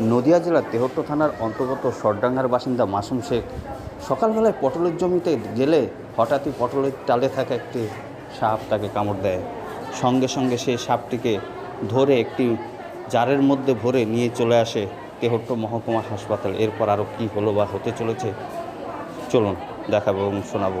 নদিয়া জেলার তেহট্ট থানার অন্তর্গত সরডাঙ্গার বাসিন্দা মাসুম শেখ সকালবেলায় পটলের জমিতে গেলে হঠাৎই পটলের টালে থাকা একটি সাপ তাকে কামড় দেয়। সঙ্গে সঙ্গে সেই সাপটিকে ধরে একটি জারের মধ্যে ভরে নিয়ে চলে আসে তেহট্ট মহকুমা হাসপাতাল। এরপর আরও কী হলো বা হতে চলেছে, চলুন দেখাবো এবং শোনাবো।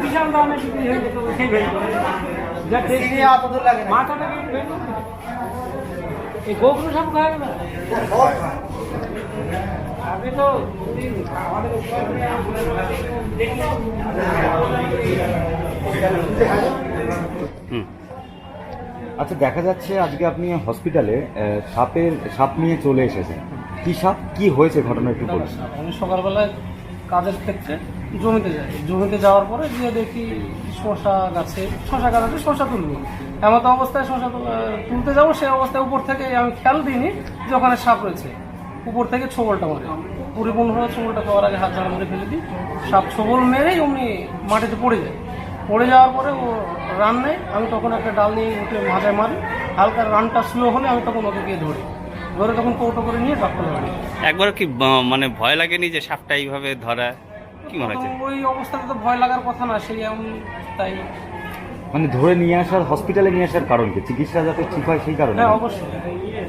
বিশাল দামে বিক্রি হয়ে যেত মাথাটা এই গোগুলো সব খায় না আগে তো আমাদের আচ্ছা দেখা যাচ্ছে আজকে আপনি হসপিটালে সাপের, সাপ নিয়ে চলে এসেছেন। কি সাপ, কি হয়েছে ঘটনা একটু বলুন। আমি সকালবেলায় কাজের ক্ষেত্রে জমিতে যাই জমিতে যাওয়ার পরে গিয়ে দেখি শশা গাছে শশা গাছে শশা তুলবো। এমন অবস্থায় শশা তুলতে যাব সেই অবস্থায় উপর থেকে আমি খেয়াল দিইনি যে ওখানে সাপ রয়েছে। উপর থেকে ছোবলটা মারে। পরিপূর্ণভাবে ছোবলটা খাওয়ার আগে হাত ঝাড়া মেরে ফেলে দিই। সাপ ছোবল মেরেই অমনি মাটিতে পড়ে যায়। পড়ে যাওয়ার পরে ও রান নেয়। আমি তখন একটা ডাল নিয়ে উঠে মাথায় মারি। হালকা রানটা স্লো হলে আমি তখন ওকে গিয়ে ধরি। ধরে তখন কৌটো করে নিয়ে ডাক্তার বাড়ি। একবার কি মানে ভয় লাগেনি যে সাপটা এইভাবে ধরা? কি মনে হচ্ছে? ওই অবস্থাতে তো ভয় লাগার কথা না সেই এমন তাই। মানে ধরে নিয়ে আসার হসপিটালে নিয়ে আসার কারণ কি? চিকিৎসা যাতে ঠিক হয় সেই কারণে? হ্যাঁ অবশ্যই।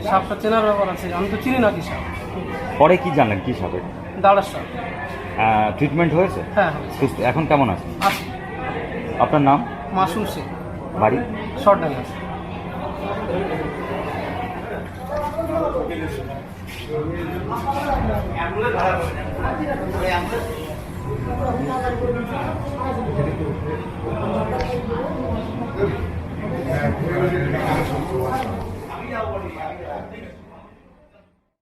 সাপটা চেনার ব্যাপার আছে। আমি তো চিনি না কি সাপ। পরে কি জানলেন কি সাপের? দাঁড়ার সাপ। ট্রিটমেন্ট হয়েছে? হ্যাঁ সুস্থ এখন কেমন আছে? আছে। আপনার নাম? মাসুম সিং। বাড়ি? শর্ট Thank আছে